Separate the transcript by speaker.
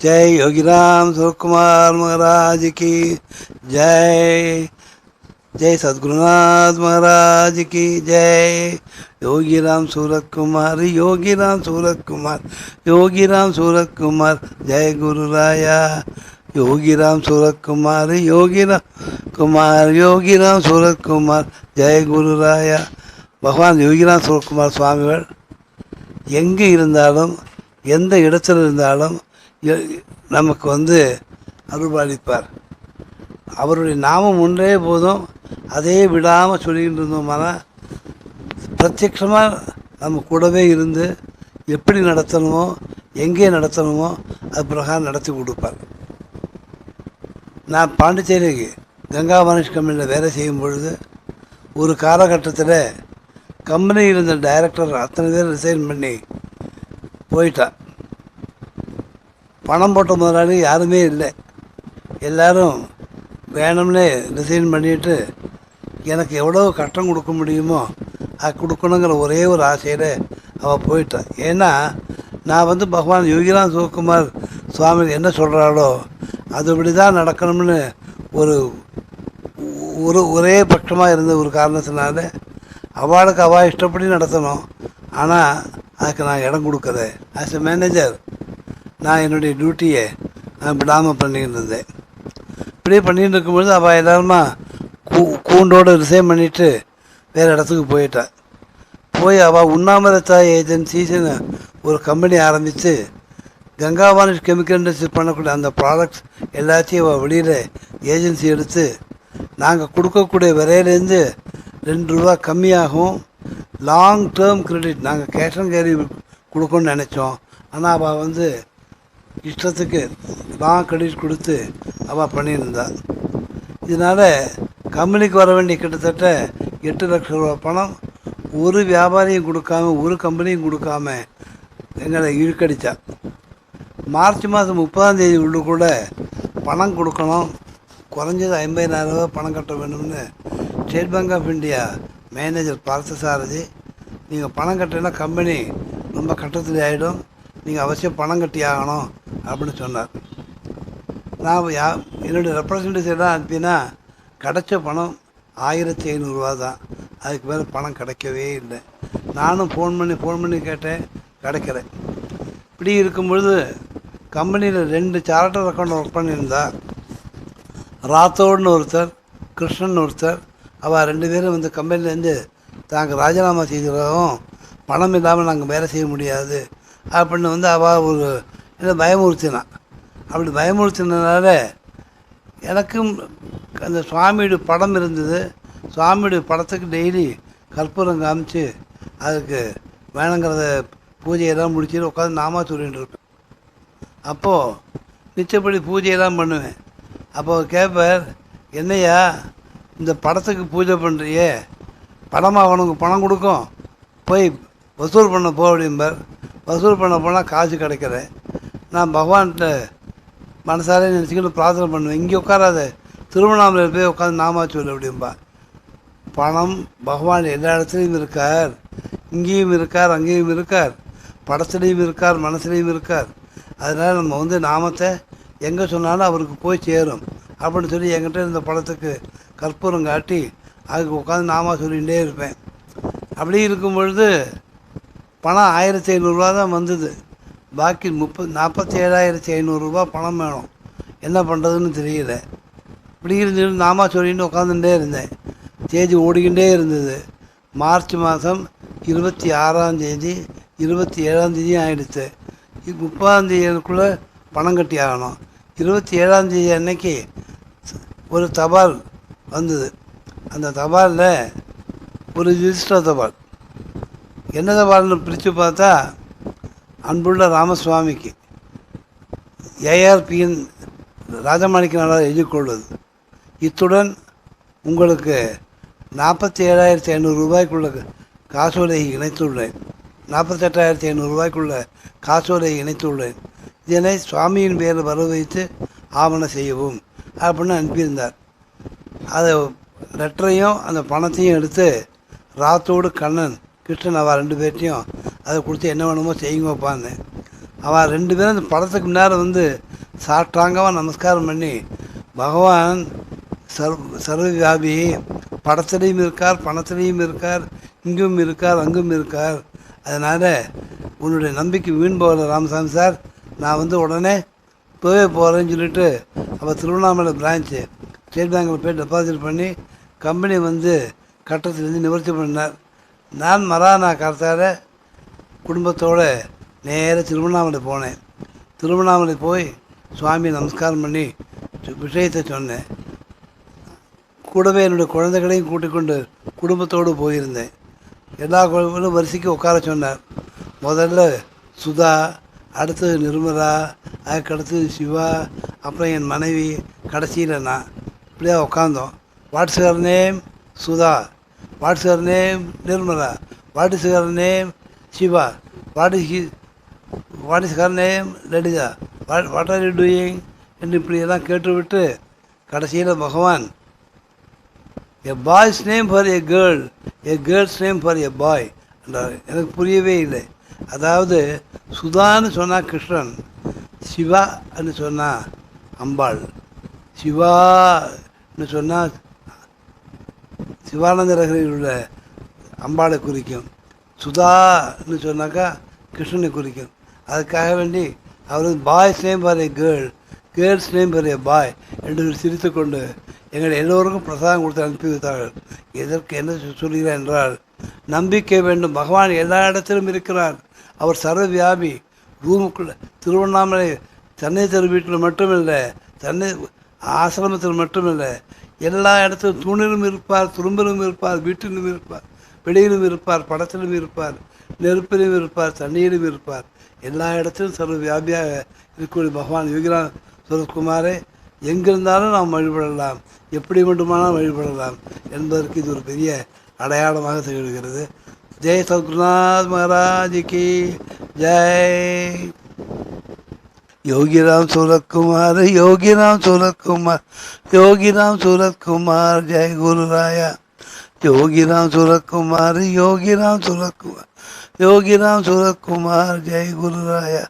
Speaker 1: जय योगीराम सुकुमार महाराज की जय जय सदगुरुनाथ महाराज की जय योगी राम सूरत कुमार योगी राम सूरत कुमार योगी राम सूरत कुमार जय गुरु राया योगी राम सूरत कुमार योगी राम कुमार योगी राम सूरत कुमार जय गुरु राया பகவான் யோகிராம் சுரக்குமார் சுவாமிகள் எங்கே இருந்தாலும் எந்த இடத்துல இருந்தாலும் நமக்கு வந்து அருள்பாலிப்பார். அவருடைய நாமம் ஒன்றே போதும் அதே விடாமல் சொல்லிக்கிட்டு இருந்தோம்னா பிரத்யட்சமாக நம்ம கூடவே இருந்து எப்படி நடத்தணுமோ எங்கே நடத்தணுமோ அது பிரகாரம் நடத்தி கொடுப்பார். நான் பாண்டிச்சேரிக்கு கங்கா மனுஷ் கம்பெனியில் வேலை செய்யும் பொழுது ஒரு காலகட்டத்தில் கம்பெனியில் இருந்த டைரக்டர் அத்தனை பேர் ரிசைன் பண்ணி போயிட்டான். பணம் போட்ட முதலாளி யாருமே இல்லை. எல்லாரும் வேணும்னே ரிசைன் பண்ணிட்டு எனக்கு எவ்வளோ கஷ்டம் கொடுக்க முடியுமோ அது கொடுக்கணுங்கிற ஒரே ஒரு ஆசையில் அவள் போயிட்டான் ஏன்னா நான் வந்து பகவான் யோகிராம் சிவகுமார் சுவாமி என்ன சொல்கிறாளோ அதுபடி தான் நடக்கணும்னு ஒரு ஒரு ஒரே பட்சமாக இருந்த ஒரு காரணத்தினால அவளுக்கு அவள் இஷ்டப்படி நடத்தணும். ஆனால் அதுக்கு நான் இடம் கொடுக்கல. ஆஸ் எ மேனேஜர் நான் என்னுடைய டியூட்டியை நான் விடாமல் பண்ணிக்கிட்டு இருந்தேன் இப்படியே பண்ணிகிட்டு இருக்கும்பொழுது அவள் எல்லாருமா கூ கூண்டோடு ரிசைன் பண்ணிவிட்டு வேறு இடத்துக்கு போயிட்டா. போய் அவள் உண்ணாமரத்தாய் ஏஜென்சிஸ்னு ஒரு கம்பெனி ஆரம்பித்து கங்காவானிஷ் கெமிக்கல் இண்டஸ்ட்ரி பண்ணக்கூடிய அந்த ப்ராடக்ட்ஸ் எல்லாத்தையும் அவள் வெளியில் ஏஜென்சி எடுத்து நாங்கள் கொடுக்கக்கூடிய விலையிலேருந்து ரெண்டு ரூபா கம்மியாகும். லாங் டேர்ம் கிரெடிட் நாங்கள் கேஷ் அண்ட் கேரி கொடுக்கணும்னு நினச்சோம். ஆனால் அவள் வந்து இஷ்டத்துக்கு லாங் கிரெடிட் கொடுத்து அவள் பண்ணியிருந்தாள் இதனால் கம்பெனிக்கு வர வேண்டிய கிட்டத்தட்ட எட்டு லட்சம் ரூபா பணம் ஒரு வியாபாரியும் கொடுக்காம ஒரு கம்பெனியும் கொடுக்காம எங்களை இழுக்கடிச்சா. மார்ச் மாதம் முப்பதாம் தேதி உள்ள கூட பணம் கொடுக்கணும். குறைஞ்சது ஐம்பதினாயிரம் ரூபா பணம் கட்ட வேணும்னு State Bank of India manager Parthasarathy நீங்கள் பணம் கட்டினா கம்பெனி ரொம்ப கட்டத்தில் ஆகிடும் நீங்கள் அவசியம் பணம் கட்டி ஆகணும். அப்படின்னு சொன்னார். நான் யா என்னுடைய ரெப்ரசன்டேஷன் எல்லாம் அனுப்பினா கிடைச்ச பணம் ஆயிரத்தி ஐநூறுரூவா தான். அதுக்கு மேலே பணம் கிடைக்கவே இல்லை. நானும் ஃபோன் பண்ணி ஃபோன் பண்ணி கேட்டேன் கிடைக்கல. இப்படி இருக்கும் பொழுது கம்பெனியில் ரெண்டு சார்ட்டர் அக்கௌண்ட் ஒர்க் பண்ணியிருந்தா ராத்தோடுன்னு ஒருத்தர் கிருஷ்ணன் ஒருத்தர் அவள் ரெண்டு பேரும் வந்து கம்பெனிலேருந்து தாங்கள் ராஜினாமா செய்கிறோம் பணம் இல்லாமல் நாங்கள் வேலை செய்ய முடியாது அப்படின்னு வந்து அவள் ஒரு இல்லை பயமுறுத்தினான். அப்படி பயமுறுத்தினதுனால எனக்கும் அந்த சுவாமியுடைய படம் இருந்தது. சுவாமியுடைய படத்துக்கு டெய்லி கற்பூரம் காமிச்சு அதுக்கு வேணுங்கிறத பூஜையெல்லாம் முடிச்சுட்டு உட்காந்து நாமா சொல்லிகிட்டு இருப்பேன். அப்போது மிச்சப்படி பூஜையெல்லாம் பண்ணுவேன். அப்போ கேட்பார் என்னையா இந்த படத்துக்கு பூஜை பண்ணுறியே படமாக உனக்கு பணம் கொடுக்கும்? போய் வசூல் பண்ண போ அப்படிம்பார். வசூல் பண்ண போனால் காசு கிடைக்கிறேன் நான் பகவான்கிட்ட மனசாலே நினச்சிக்கிட்டு பிரார்த்தனை பண்ணுவேன். இங்கே உட்காராத திருவண்ணாமலையில் போய் உட்காந்து நாமா சொல்லு அப்படிம்பா. பணம் பகவான் எல்லா இடத்துலையும் இருக்கார். இங்கேயும் இருக்கார் அங்கேயும் இருக்கார். படத்துலேயும் இருக்கார் மனசுலேயும் இருக்கார். அதனால் நம்ம வந்து நாமத்தை எங்கே சொன்னாலும் அவருக்கு போய் சேரும். அப்படின்னு சொல்லி என்கிட்ட இந்த படத்துக்கு கற்பூரம் காட்டி அதுக்கு உட்காந்து நாமா சொல்லிகிட்டே இருப்பேன். அப்படி இருக்கும் பொழுது பணம் ஆயிரத்தி ஐநூறுரூவா தான் வந்தது. பாக்கி முப்பது நாற்பத்தி ஏழாயிரத்தி ஐநூறுரூபா பணம் வேணும். என்ன பண்ணுறதுன்னு தெரியல. இப்படி இருந்து நாமா சொல்லிட்டு உட்காந்துட்டே இருந்தேன். தேதி ஓடிக்கிட்டே இருந்தது. மார்ச் மாதம் இருபத்தி ஆறாம் தேதி இருபத்தி ஏழாம் தேதி ஆயிடுச்சு. முப்பதாம் தேதிக்குள்ளே பணம் கட்டி ஆகணும். இருபத்தி ஏழாம் தேதி அன்னைக்கு ஒரு தபால் வந்தது. அந்த தபாலில் ஒரு ரிஜிஸ்டர் தபால். என்ன தபால்னு பிரித்து பார்த்தா அன்புள்ள ராமசுவாமிக்கு ஏஆர்பியின் ராஜமாணிக்க நாளாக எழுதிக்கொள்வது இத்துடன் உங்களுக்கு நாற்பத்தி ஏழாயிரத்தி ஐநூறு ரூபாய்க்குள்ள காசோலையை இணைத்துள்ளேன். நாற்பத்தெட்டாயிரத்தி ஐநூறு ரூபாய்க்குள்ள காசோலையை இணைத்துள்ளேன். இதனை சுவாமியின் பேரில் வர வைத்து ஆவணம் செய்யவும் அப்படின்னு அனுப்பியிருந்தார். அதை லெட்டரையும் அந்த பணத்தையும் எடுத்து ராத்தோடு கண்ணன் கிருஷ்ணன் அவா ரெண்டு பேர்ட்டையும் அதை கொடுத்து என்ன வேணுமோ செய்யுங்கப்பான்னு. அவன் ரெண்டு பேரும் அந்த படத்துக்கு முன்னால் வந்து சாட்டாங்கமாக நமஸ்காரம் பண்ணி பகவான் சர்வ சர்வவியாபி படத்துலேயும் இருக்கார் பணத்துலேயும் இருக்கார் இங்கும் இருக்கார் அங்கும் இருக்கார். அதனால் உன்னுடைய நம்பிக்கை வீண் போகல ராமசாமி சார். நான் வந்து உடனே போவே போகிறேன்னு சொல்லிட்டு அப்போ திருவண்ணாமலை பிரான்ச்சு ஸ்டேட் பேங்கில் போய் டெபாசிட் பண்ணி கம்பெனி வந்து கட்டத்திலேருந்து நிவர்த்தி பண்ணார். நான் மரானா காலத்தால் குடும்பத்தோடு நேராக திருவண்ணாமலை போனேன். திருவண்ணாமலை போய் சுவாமி நமஸ்காரம் பண்ணி விஷயத்தை சொன்னேன். கூடவே என்னுடைய குழந்தைகளையும் கூட்டிக்கொண்டு குடும்பத்தோடு போயிருந்தேன். எல்லா குழந்தைகளும் வரிசைக்கு உட்கார சொன்னார். முதல்ல சுதா அடுத்தது நிர்மலா அதுக்கு அடுத்தது சிவா அப்புறம் என் மனைவி கடைசியில் நான். இப்படியே உட்காந்தோம் what's her name Sudha what's her name Nirmala what her name Siva what is what is her name Lalitha what what are you doing என்று இப்படியெல்லாம் கேட்டுவிட்டு கடைசியில் Bhagavan a boy's name for a girl a girl's name for a boy என்றார். எனக்கு புரியவே இல்லை. அதாவது சுதான்னு சொன்னால் கிருஷ்ணன் சிவா என்று சொன்னால் அம்பாள். சிவான்னு சொன்னால் சிவானந்த ரகரில் உள்ள அம்பாளை குறிக்கும். சுதான்னு சொன்னாக்கா கிருஷ்ணனை குறிக்கும். அதுக்காக வேண்டி அவர் boy's name for a girl girl's name for a boy என்று சிரித்து கொண்டு எங்கள் எல்லோருக்கும் பிரசாதம் கொடுத்து அனுப்பி வைத்தார்கள். எதற்கு என்ன சொல்கிறார் என்றால் நம்பிக்கை வேண்டும். பகவான் எல்லா இடத்திலும் இருக்கிறார். அவர் சர்வ வியாபி ரூமுக்குள்ள திருவண்ணாமலை சென்னை தெரு வீட்டில் மட்டுமில்லை சென்னை ஆசிரமத்தில் மட்டுமில்லை. எல்லா இடத்திலும் தூணிலும் இருப்பார் துரும்பிலும் இருப்பார் வீட்டிலும் இருப்பார். பிடியிலும் இருப்பார் படத்திலும் இருப்பார் நெருப்பிலும் இருப்பார் தண்ணியிலும் இருப்பார். எல்லா இடத்திலும் சர்வ வியாபியாக இருக்கக்கூடிய பகவான் யோகிரா சுரத்குமாரே எங்கிருந்தாலும் நாம் வழிபடலாம். எப்படி வேண்டுமானால் வழிபடலாம் என்பதற்கு இது ஒரு பெரிய அடையாளமாக திகழ்கிறது. ஜெய் சத்குருநாத் மகாராஜிக்கு ஜெய். யோகிராம் சூரத்குமார் யோகிராம் சூரத்குமார் யோகிராம் சூரத்குமார் ஜெய் குருராயா யோகிராம் சுரக்குமார் யோகிராம் சுரக்குமார் யோகிராம் சுரக்குமார் ஜெய் குருராயா.